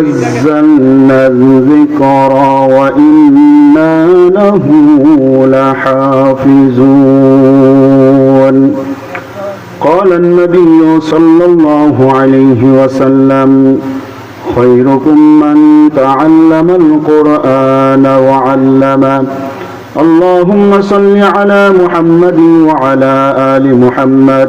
نزلنا الذكر وإنا له لحافظون. قال النبي صلى الله عليه وسلم خيركم من تعلم القرآن وعلمه. اللهم صل على محمد وعلى آل محمد.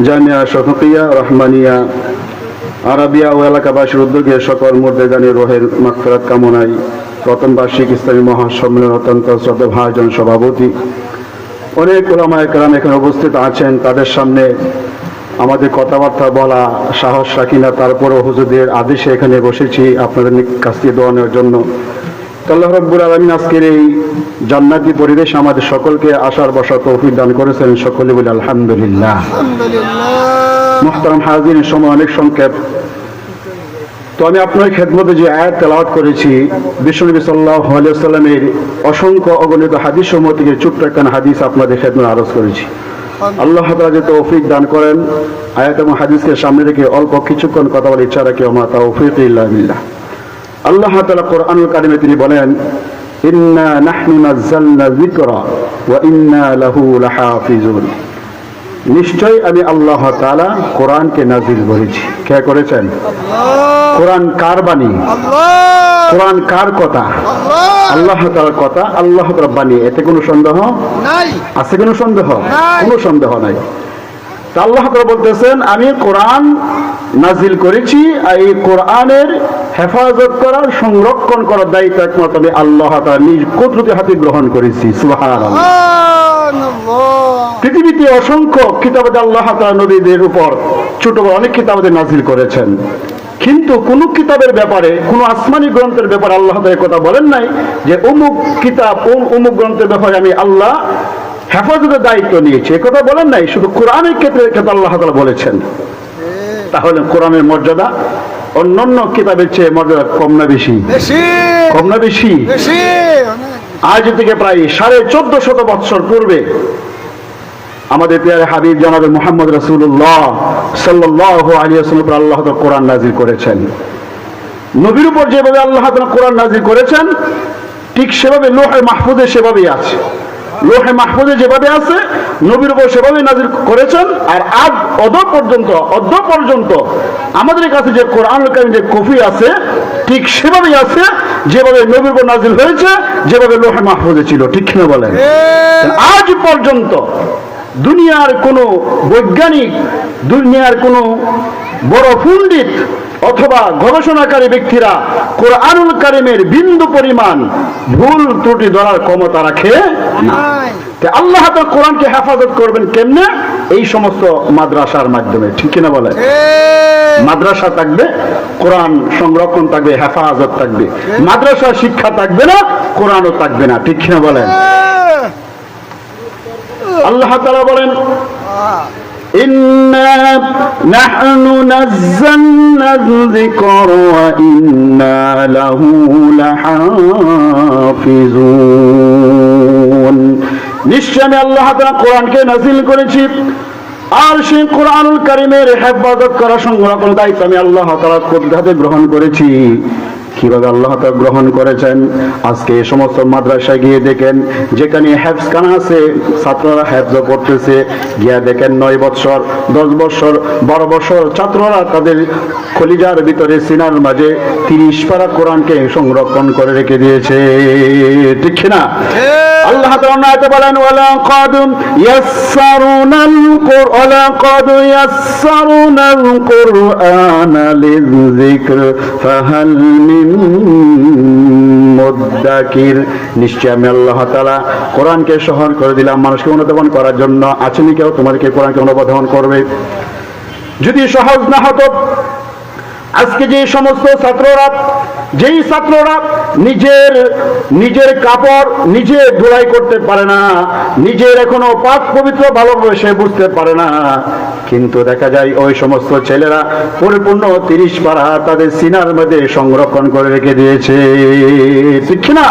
জামিয়া শফকিয়া রহমানিয়া আরবিয়া ও এলাকাবাসীর উদ্যোগে সকল মুর্দেগানি রোহের মাকফরাত কামনায় প্রথম বার্ষিক ইসলামী মহাসম্মেলন অত্যন্ত শ্রদ্ধা ভাজন সভাপতি। অনেক ওলামায় কেরাম এখানে উপস্থিত আছেন, তাদের সামনে আমাদের কথাবার্তা বলা সাহস রাখি না, তারপরও হুজুরদের আদেশে এখানে বসেছি, আপনাদের কাছ থেকে দোয়ানোর জন্য। আল্লাহ আলমিন আজকের এই জান্নাতি পরিবেশ আমাদের সকলকে আসার বসার তৌফিক দান করেছেন সকলে বলে আলহামদুলিল্লাহ। মোহতারাম হাজির সময় অনেক সংক্ষেপ। তো আমি আপনার খেদমতে যে আয়াত তেলাওয়াত করেছি বিশ্বনবী সাল্লাহ সাল্লামের অসংখ্য অগণিত হাদিস সমূহ থেকে ছোট্ট একখান হাদিস আপনাদের খেদমত আরজ করেছি। আল্লাহ তাআলা যে তৌফিক দান করেন আয়াত এবং হাদিসকে সামনে রেখে অল্প কিছুক্ষণ কথা বলে ইচ্ছা রাখি আমার তৌফিক ইল্লা বিল্লাহ। আল্লাহ তাআলা কোরআনুল কারিমে তিনি বলেন ইন্না নাহনু নাযালনা যিকরা ওয়া ইন্না লাহু লাহাফিজুন। নিশ্চয় আমি আল্লাহ তাআলা কোরআনকে নাজিল করেছি। কে করেছেন? কোরআন কার বাণী? কোরআন কার কথা? আল্লাহ। তাআলার কথা আল্লাহ তাআলার বাণী এতে কোনো সন্দেহ? নাই। আছে কোনো সন্দেহ। কোনো সন্দেহ নাই। আল্লাহ বলতেছেন আমি কোরআন নাজিল করেছি আর এই কোরআনের হেফাজত করার সংরক্ষণ করার দায়িত্ব একমাত্র আমি আল্লাহ নিজ কুদরতি হাতে গ্রহণ করেছি। পৃথিবীতে অসংখ্য কিতাবাদে আল্লাহ তাআলা নবীদের উপর ছোট বড় অনেক কিতাবাদে নাজিল করেছেন। কিন্তু কোন কিতাবের ব্যাপারে কোন আসমানি গ্রন্থের ব্যাপারে আল্লাহ কথা বলেন নাই যে অমুক কিতাব অমুক গ্রন্থের ব্যাপারে আমি আল্লাহ হেফাজতের দায়িত্ব নিয়েছি। এ কথা বলেন নাই শুধু কোরআনের ক্ষেত্রে ক্ষেত্রে আল্লাহ তাআলা বলেছেন। তাহলে কোরআনের মর্যাদা অন্যান্য কিতাবের চেয়ে মর্যাদা কম না বেশি? কম না বেশি? আজ থেকে প্রায় সাড়ে চোদ্দ শত বৎসর পূর্বে আমাদের পেয়ারে হাবিব জনাবে মোহাম্মদ রসুল্লাহ সাল্লাহ আলী আসলাম আল্লাহ কোরআন নাজির করেছেন। নবীর উপর যেভাবে আল্লাহ কোরআন নাজির করেছেন ঠিক সেভাবে লোহে মাহফুজে সেভাবেই আছে। লোহে মাহফুজে যেভাবে আছে নবীর উপর সেভাবে নাজির করেছেন আর আজ অদ পর্যন্ত অদ্য পর্যন্ত আমাদের কাছে যে কোরআন কারিম যে কফি আছে ঠিক সেভাবেই আছে যেভাবে নবীর উপর নাজিল হয়েছে যেভাবে লোহে মাহফুজে ছিল ঠিক কিনা বলেন? আজ পর্যন্ত দুনিয়ার কোনো বৈজ্ঞানিক দুনিয়ার কোনো বড় পণ্ডিত অথবা গবেষণাকারী ব্যক্তিরা কোরআনুল কারিমের বিন্দু পরিমাণ ভুল ত্রুটি ধরার ক্ষমতা রাখে না। আল্লাহ তো কোরআনকে হেফাজত করবেন কেমনে? এই সমস্ত মাদ্রাসার মাধ্যমে। ঠিক কিনা বলে? মাদ্রাসা থাকবে কোরআন সংরক্ষণ থাকবে হেফাজত থাকবে। মাদ্রাসা শিক্ষা থাকবে না কোরআনও থাকবে না। ঠিক কিনা বলেন? আল্লাহ তাআলা বলেন إنا نحن نزلنا الذكر وإنا له لحافظون নিশ্চয় আমি আল্লাহ তাআলা কোরআনকে নাজিল করেছি আর সেই কোরআনুল কারিমের হেফাজত করা সংরক্ষণ দায়িত্ব আমি আল্লাহ তাআলা হাতে গ্রহণ করেছি কীভাবে আল্লাহ তা গ্রহণ করেছেন আজকে এ সমস্ত মাদ্রাসায় গিয়ে দেখেন যেখানে হ্যাপস কানা আছে ছাত্ররা হ্যাপসও পড়তেছে গিয়া দেখেন নয় বৎসর দশ বৎসর বারো বছর ছাত্ররা তাদের খলিজার ভিতরে সিনার মাঝে তিরিশ পারা কোরআনকে সংরক্ষণ করে রেখে দিয়েছে। ঠিক না আল্লাহ তাআলা বলেন ওয়ালা কদ ইয়াসসারুনাল কোরআন কদ ফাহাল মিন من মুদ্দাকির নিশ্চয় আমি আল্লাহ তালা কোরআনকে সহন করে দিলাম, মানুষকে অনুধাবন করার জন্য। আছেনি কেউ? তোমাদেরকে কোরআনকে অনুধাবন করবে। যদি সহজ না হতো আজকে যে সমস্ত ছাত্ররা যেই ছাত্ররা নিজের নিজের কাপড় নিজে ধুলাই করতে পারে না নিজের এখনও পাক পবিত্র ভালোভাবে সে বুঝতে পারে না কিন্তু দেখা যায় ওই সমস্ত ছেলেরা পরিপূর্ণ তিরিশ পারা তাদের সিনার মধ্যে সংরক্ষণ করে রেখে দিয়েছে। ঠিক না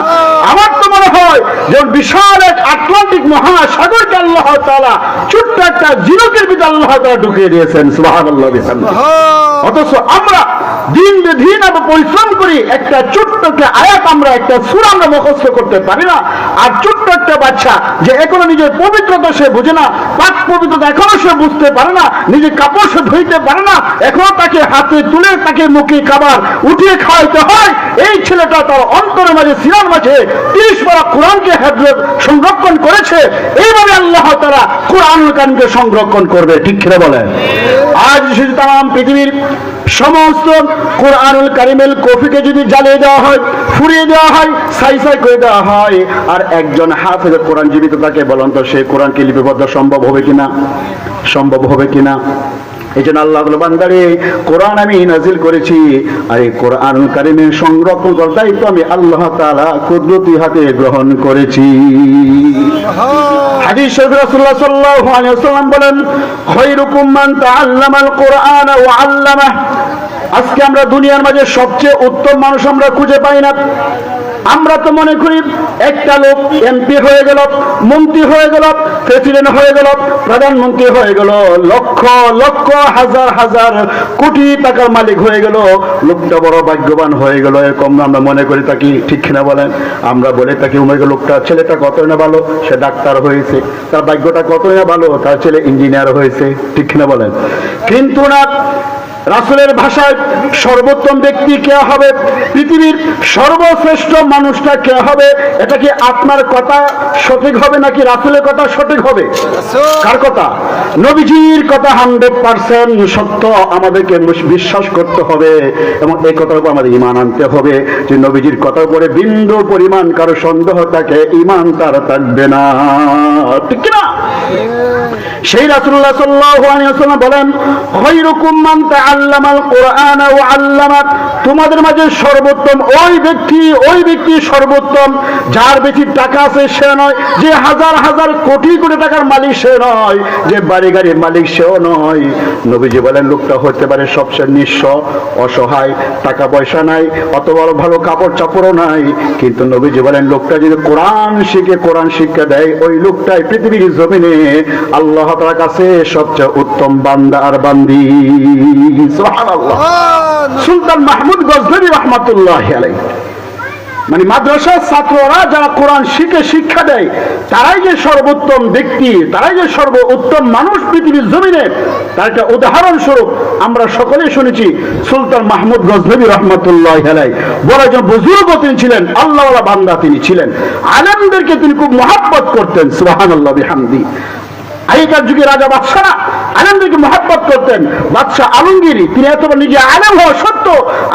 আমার তো মনে হয় যে বিশাল এক আটলান্টিক মহাসাগরকে আল্লাহ তাআলা ছোট্ট একটা জিরোকের ভিতরে আল্লাহ তাআলা ঢুকিয়ে দিয়েছেন বিহামদিহি অথচ আমরা দিন বে দিন আমরা পরিশ্রম করি, একটা ছোট্ট একটা আয়াত আমরা, একটা সুর আমরা মুখস্থ করতে পারি না। আর ছোট্ট একটা বাচ্চা যে এখনও নিজের পবিত্রতা সে বুঝে না, পাক পবিত্রতা এখনও সে বুঝতে পারে না নিজের কাপড় সে ধুইতে পারে না, এখনও তাকে হাতে তুলে তাকে মুখে খাবার উঠিয়ে খাওয়াইতে হয়। এই ছেলেটা তার অন্তরের মাঝে সিনার মাঝে তিরিশ পারা কোরআনকে হেফজত সংরক্ষণ করেছে। এইভাবে আল্লাহ তারা কোরআন কানকে সংরক্ষণ করবে, ঠিক খেলে বলেন? আজ শুধু তাম পৃথিবীর সমস্ত কোরআনুল কারিমেল কফিকে যদি জ্বালিয়ে দেওয়া হয়, ফুরিয়ে দেওয়া হয়, সাই সাই করে দেওয়া হয়, আর একজন হাফেজ কোরআন জীবিত তাকে বলন্ত সে কোরআনকে লিপিবদ্ধ সম্ভব হবে কিনা? সম্ভব হবে কিনা? এই জন্য আল্লাহ বান্দারে, কোরআন আমি নাজিল করেছি। আর এই কোরআন কারিমের সংরক্ষণ করার দায়িত্ব আমি আল্লাহ তাআলা কুদরতি হাতে গ্রহণ করেছি। হাদিস শরীফ রাসূলুল্লাহ সাল্লাল্লাহু আলাইহি ওয়াসাল্লাম বলেন খায়রুকুম মান তাআল্লামাল কোরআন ওয়া আল্লামাহ। আজকে আমরা দুনিয়ার মাঝে সবচেয়ে উত্তম মানুষ আমরা খুঁজে পাই না। আমরা তো মনে করি একটা লোক এমপি হয়ে গেল, মন্ত্রী হয়ে গেল প্রেসিডেন্ট হয়ে গেল, প্রধানমন্ত্রী হয়ে গেল, লক্ষ লক্ষ, হাজার হাজার কোটি টাকার মালিক হয়ে গেল। লোকটা বড় ভাগ্যবান হয়ে গেল, এরকম আমরা মনে করি তাকে ঠিক কিনা বলেন? আমরা বলে তাকে উমের লোকটা, ছেলেটা কতই না ভালো, সে ডাক্তার হয়েছে, তার ভাগ্যটা কতই না ভালো, তার ছেলে ইঞ্জিনিয়ার হয়েছে, ঠিক কিনা বলেন? কিন্তু না রাসুলের ভাষায় সর্বোত্তম ব্যক্তি কে হবে? পৃথিবীর সর্বশ্রেষ্ঠ মানুষটা কে হবে? এটা কি আপনার কথা সঠিক হবে নাকি রাসুলের কথা সঠিক হবে? কার কথা? নবীজির কথা হান্ড্রেড পার্সেন্ট সত্য আমাদেরকে বিশ্বাস করতে হবে এবং এই কথার উপর আমাদের ইমান আনতে হবে। যে নবীজির কথার উপরে বিন্দু পরিমাণ কারও সন্দেহ থাকে ইমান তার থাকবে না। ঠিক না সেই সাল্লাল্লাহু বলেন তোমাদের মাঝে সর্বোত্তম ওই ব্যক্তি ওই ব্যক্তি সর্বোত্তম, যার বেশি টাকা আছে সে নয়, যে হাজার হাজার কোটি কোটি টাকার মালিক সে নয়, যে বাড়ি গাড়ির মালিক সেও নয়। নবীজি বলেন, লোকটা হতে পারে সবচেয়ে নিঃস্ব, অসহায় টাকা পয়সা নাই, অত বড় ভালো কাপড় চাপড়ও নাই। কিন্তু নবীজি বলেন, লোকটা যদি কোরআন শিখে, কোরআন শিক্ষা দেয়, ওই লোকটাই পৃথিবীর জমিনে আল্লাহ তাআলার কাছে সবচেয়ে উত্তম বান্দা আর বান্দি। সুবহানাল্লাহ। সুলতান মাহমুদ গজনবী রহমাতুল্লাহ মানে মাদ্রাসার ছাত্ররা যারা কোরআন শিখে শিক্ষা দেয় তারাই যে সর্বোত্তম ব্যক্তি তারাই যে সর্ব উত্তম মানুষ পৃথিবীর জমিনে তার একটা উদাহরণস্বরূপ আমরা সকলেই শুনেছি সুলতান মাহমুদ গজনবী রহমতুল্লাহ আলাই বড় একজন বুজুর্গ তিনি ছিলেন আল্লাহওয়ালা বান্দা তিনি ছিলেন। আলেমদেরকে তিনি খুব মহাব্বত করতেন সুবাহান আল্লাহ বিহামদি। আগেকার যুগে রাজা বাদশারা আলমদেরকে মহাব্বত করতেন। বাদশাহ আলমগিরি, তিনি এত নিজে আলম হওয়া সত্য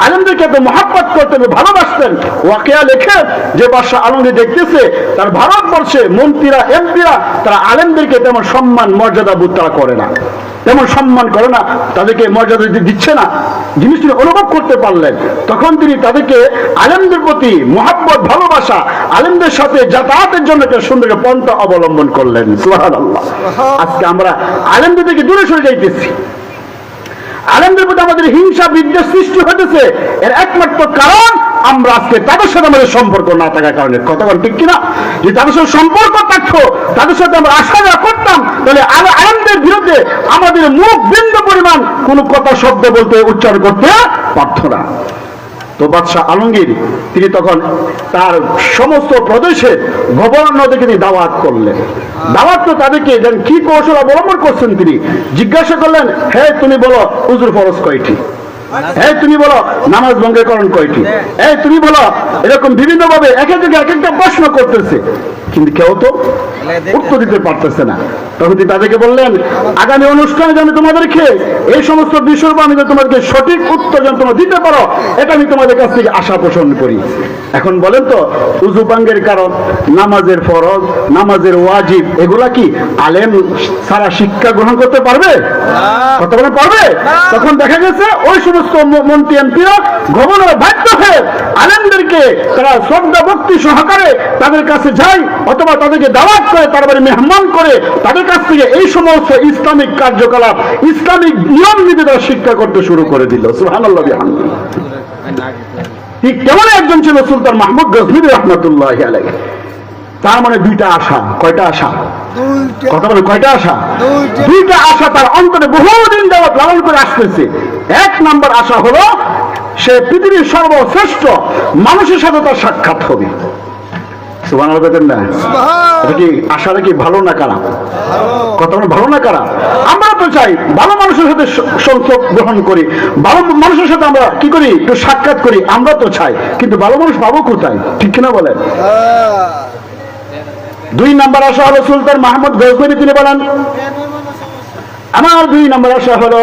আলমদেরকে এত মহাব্বত করতেন ভালোবাসতেন। ওয়াকেয়া লেখে যে বাদশাহ আলমগীর দেখতেছে, তার ভারতবর্ষে মন্ত্রীরা, এমপিরা, তারা আলেমদেরকে তেমন সম্মান, মর্যাদা বোধ করে না। তেমন সম্মান করে না, তাদেরকে মর্যাদা দিচ্ছে না। জিনিস তিনি অনুভব করতে পারলেন। তখন তিনি তাদেরকে আলেমদের প্রতি মহাব্বত ভালোবাসা আলেমদের সাথে যাতায়াতের জন্য একটা সুন্দর পন্থা অবলম্বন করলেন। আজকে আমরা আলেমদের থেকে দূরে সরে যাইতেছি। আলেমদের প্রতি আমাদের হিংসা বিদ্বেষ সৃষ্টি হতেছে এর একমাত্র কারণ আমরা আজকে তাদের সাথে আমাদের সম্পর্ক না থাকার কারণে কথা বল ঠিক কিনা? যে তাদের সাথে সম্পর্ক থাকতো, তাদের সাথে আমরা আশা যা করতাম, তাহলে আলো আলেমদের বিরুদ্ধে আমাদের মুখ বিন্দু পরিমাণ কোনো কথা, শব্দ বলতে, উচ্চারণ করতে পারত না। তো বাদশাহ আলমগীর, তিনি তখন তার সমস্ত প্রদেশে গভর্নরদেরকে তিনি দাওয়াত করলেন। দাওয়াত তো তাদেরকে কি কৌশল অবলম্বন করছেন তিনি? জিজ্ঞাসা করলেন হ্যাঁ তুমি বলো উজুর ফরজ কয়টি? হ্যাঁ তুমি বলো নামাজ ভঙ্গের করণ কয়টি এই তুমি বলো এরকম বিভিন্ন ভাবে এক এক জায়গায় এক একটা প্রশ্ন করতেছে। কিন্তু কেউ তো উত্তর দিতে পারতেছে না। তখন তিনি তাদেরকে বললেন আগামী অনুষ্ঠানে যেন তোমাদেরকে এই সমস্ত উপর আমি যেন তোমাদেরকে সঠিক উত্তর যেন তোমরা দিতে পারো এটা আমি তোমাদের কাছ থেকে আশা পোষণ করি। এখন বলেন তো উজু পাঙ্গের কারণ নামাজের ফরজ নামাজের ওয়াজিব এগুলা কি আলেম সারা শিক্ষা গ্রহণ করতে পারবে? কত বলে পারবে? তখন দেখা গেছে ওই সমস্ত মন্ত্রী এমপিরা গভর্নর বাধ্য হয়ে আলেমদেরকে তারা শ্রদ্ধা, ভক্তি সহকারে তাদের কাছে যায় অথবা তাদেরকে দাওয়াত করে তার বাড়ি মেহমান করে তাদের কাছ থেকে এই সমস্ত ইসলামিক কার্যকলাপ, ইসলামিক নিয়ম নীতি তারা শিক্ষা করতে শুরু করে দিল। সুহানাল্লাহ ঠিক কেমন একজন ছিল সুলতান মাহমুদ গজনবী রহমতুল্লাহ তার মানে দুইটা আশা, কয়টা আশা? কথা বলে কয়টা আশা? দুইটা। দুইটা আশা তার অন্তরে বহুদিন যাবৎ লালন করে আসতেছে। এক নাম্বার আশা হলো সে পৃথিবীর সর্বশ্রেষ্ঠ মানুষের সাথে তার সাক্ষাৎ হবে। সুবান না? এটা কি আশাটা কি ভালো না খারাপ? কথা ভালো না খারাপ? আমরা তো চাই ভালো মানুষের সাথে স- সংযোগ গ্রহণ করি। ভালো মানুষের সাথে আমরা কি করি? একটু সাক্ষাৎ করি। আমরা তো চাই কিন্তু ভালো মানুষ পাবো কোথায়? ঠিক কিনা বলেন? হ্যাঁ। দুই নাম্বার আশা হলো সুলতান মাহমুদ গজনবী তিনি বলেন আমার দুই নম্বর আশা হলো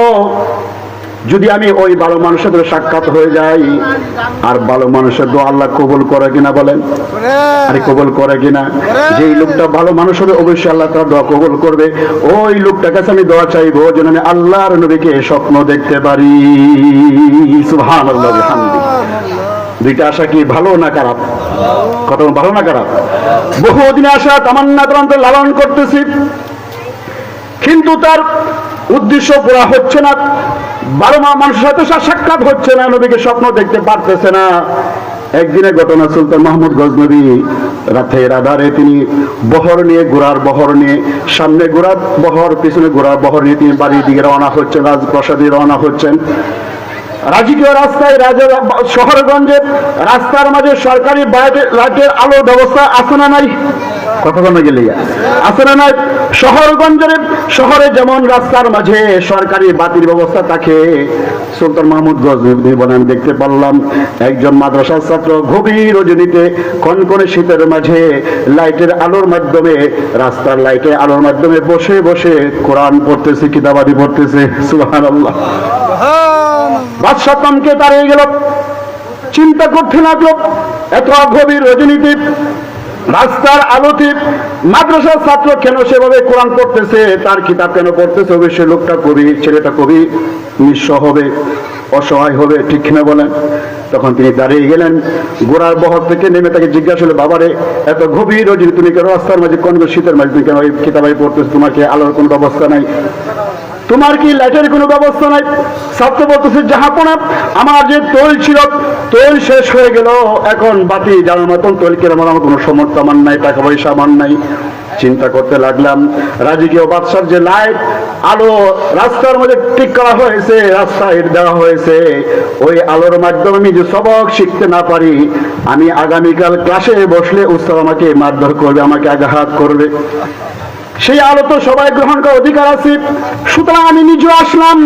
যদি আমি ওই ভালো মানুষের সাক্ষাৎ হয়ে যাই আর ভালো মানুষের দোয়া আল্লাহ কবুল করে কিনা বলেন? আরে কবুল করে কিনা? যেই লোকটা ভালো মানুষ হবে অবশ্যই আল্লাহ তার দোয়া কবুল করবে। ওই লোকটার কাছে আমি দোয়া চাইব যেন আমি আল্লাহর নবীকে স্বপ্ন দেখতে পারি। সুবহান আল্লাহ দুইটা আশা কি ভালো না খারাপ? কত ভালো না খারাপ? বহুদিন আশা তামান্না গ্রন্থ লালন করতেছি। কিন্তু তার উদ্দেশ্য পুরা হচ্ছে না। বারো মা মানুষের সাথে সাক্ষাৎ হচ্ছে না, নবীকে স্বপ্ন দেখতে পারতেছে না। একদিনের ঘটনা সুলতান মাহমুদ গজনবী রাতের আধারে তিনি বহর নিয়ে ঘোড়ার বহর নিয়ে সামনে ঘোড়ার বহর, পিছনে ঘোড়ার বহর নিয়ে তিনি বাড়ির দিকে রওনা হচ্ছেন, রাজপ্রসাদে রওনা হচ্ছেন। রাজকীয় রাস্তায় রাজা শহরগঞ্জে রাস্তার মাঝে সরকারি লাইটের আলোর ব্যবস্থা আছে না নাই? বলতে গেলে আছে না নাই? শহরগঞ্জের শহরে যেমন রাস্তার মাঝে সরকারি বাতির ব্যবস্থা থাকে, সুলতান মাহমুদ গজনী বলেন দেখতে পারলাম একজন মাদ্রাসার ছাত্র গভীর রজনীতে কনকনে শীতের মাঝে লাইটের আলোর মাধ্যমে, রাস্তার লাইটের আলোর মাধ্যমে বসে বসে কোরআন পড়তেছে, কিতাবাদি পড়তেছে, সুবহানাল্লাহ। সুবহান বাদশাহ তমকে দাঁড়িয়ে গেল। চিন্তা করতে লাগল। এত রজনীতে, রাস্তার আলোতে মাদ্রাসার ছাত্র কেন সেভাবে কোরআন তার কেন পড়তেছে? অবশ্যই লোকটা কবি, ছেলেটা কবি হবে, অসহায় হবে, ঠিক কিনা বলেন? তখন তিনি দাঁড়িয়ে গেলেন। গোড়ার বহর থেকে নেমে তাকে জিজ্ঞাসা হলো, বাবারে, এত গভীর রজনী তুমি কেন রাস্তার মাঝে, কোন শীতের মাঝে তুমি কেন এই কিতাবাই পড়তেছো? তোমাকে আলোর কোনো ব্যবস্থা নাই? তোমার কি লাইটের কোনো ব্যবস্থা নাই? ছাত্র বলতেছে জাহাপনা আমার যে তৈল ছিল, তৈল শেষ হয়ে গেল। এখন বাতি জানার মতন তৈল কেনার আমার কোনো সমর্থ আমার নাই, টাকা পয়সা আমার নাই? চিন্তা করতে লাগলাম। রাজকীয় বাদশার যে লাইট, আলো রাস্তার মধ্যে ঠিক করা হয়েছে, রাস্তায় দেওয়া হয়েছে। ওই আলোর মাধ্যমে আমি যে সবক শিখতে না পারি, আমি আগামীকাল ক্লাসে বসলে উস্তাদ আমাকে মারধর করবে, আমাকে আঘাত করবে। সেই আলো তো সবাই গ্রহণ করার অধিকার আছে। সুতরাং আমি নিজে আসলাম,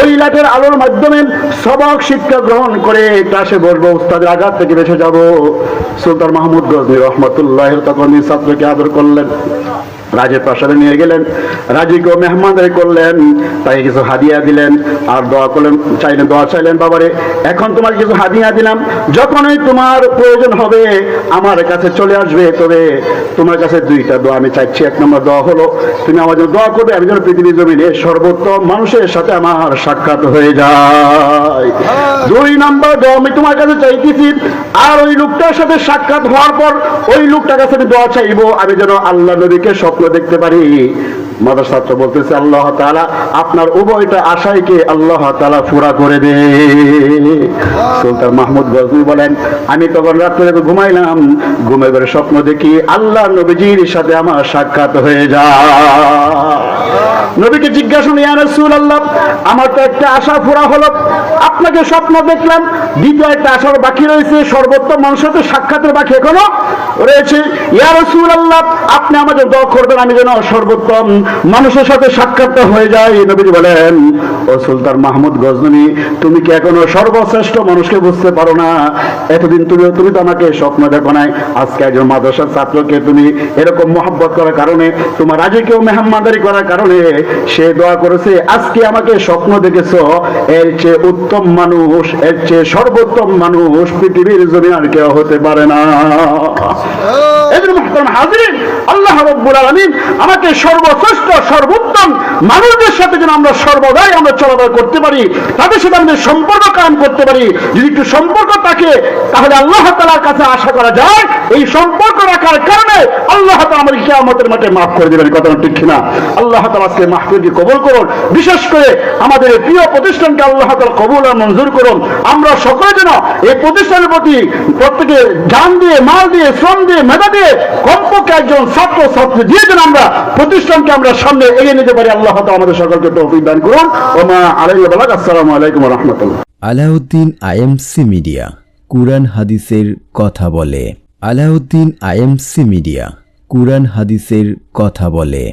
ওই লাটের আলোর মাধ্যমে সবক শিক্ষা গ্রহণ করে ক্লাসে বসবো, উস্তাদের আঘাত থেকে বেঁচে যাব। সুলতান মাহমুদ গজনী রহমতুল্লাহ তখন ছাত্রকে আদর করলেন। রাজের প্রাসাদে নিয়ে গেলেন। রাজিকেও মেহমানদারি করলেন তাই কিছু হাদিয়া দিলেন আর দোয়া করলেন চাইলেন দোয়া চাইলেন বাবারে এখন তোমার কিছু হাদিয়া দিলাম। যখনই তোমার প্রয়োজন হবে আমার কাছে চলে আসবে তবে তোমার কাছে দুইটা দোয়া আমি চাইছি। এক নম্বর দোয়া হলো তুমি আমার জন্য দোয়া করবে আমি যেন পৃথিবীর জমিনে সর্বোত্তম মানুষের সাথে আমার সাক্ষাৎ হয়ে যায়। দুই নম্বর দোয়া আমি তোমার কাছে চাইতেছি আর ওই লোকটার সাথে সাক্ষাৎ হওয়ার পর ওই লোকটার কাছে আমি দোয়া চাইব আমি যেন আল্লাহ নবীকে স্বপ্ন দেখতে পারি। মাদার ছাত্র বলতেছে, আল্লাহ তালা আপনার উভয়টা আশাইকে আল্লাহ তালা পুরা করে দে। সুলতান মাহমুদ গজনী বলেন, আমি তখন রাত্রে ঘুমাইলাম, ঘুমে করে স্বপ্ন দেখি আল্লাহ নবীজির সাথে আমার সাক্ষাৎ হয়ে যা নবীকে মাহমুদ গজনবী তুমি কি এখনও সর্বশ্রেষ্ঠ মানুষকে বুঝতে পারো না? এতদিন তুমি তুমি তো আমাকে স্বপ্ন দেখো নাই। আজকে একজন মাদ্রাসার ছাত্রকে তুমি এরকম মহব্বত করার কারণে, তোমার রাজকীয় মেহমানদারি করার কারণে সে দোয়া করেছে, আজকে আমাকে স্বপ্ন দেখেছ, এর চেয়ে উত্তম মানুষ, এর চেয়ে সর্বোত্তম মানুষ পৃথিবীর জমি আর কেউ হতে পারে না। আল্লাহ আমাকে সর্বশ্রেষ্ঠ, সর্বোত্তম মানুষদের সাথে যেন আমরা সর্বদাই আমরা করতে পারি, তাদের সাথে আমাদের সম্পর্ক করতে পারি। যদি একটু সম্পর্ক থাকে, তাহলে আল্লাহ তালার কাছে আশা করা যায়, এই সম্পর্ক রাখার কারণে আল্লাহ তালা কেয়ামতের মাঠে মাফ করে দেবেন কথা ঠিক কিনা? আল্লাহ তালা আজকে মাহফিলকে কবল করুন। বিশেষ করে আমাদের প্রিয় প্রতিষ্ঠানকে আল্লাহ তালা কবুল আর মঞ্জুর করুন। আমরা সকলে যেন এই প্রতিষ্ঠানের প্রতি প্রত্যেকে জান দিয়ে, মাল দিয়ে, শ্রম দিয়ে, মেধা দিয়ে, কমপক্ষে একজন ছাত্র, ছাত্রী দিয়ে যেন আমরা প্রতিষ্ঠানকে আমরা সামনে এগিয়ে নিতে পারি। আল্লাহ তালা আমাদের সকলকে তৌফিক দান করুন। ওমা আলাইহি বালাক আসসালামু আলাইকুম রহমতুল্লাহ। আলাউদ্দিন আইএমসি মিডিয়া, কুরআন হাদিসের কথা বলে। আলাউদ্দিন আইএমসি মিডিয়া, কুরআন হাদিসের কথা বলে।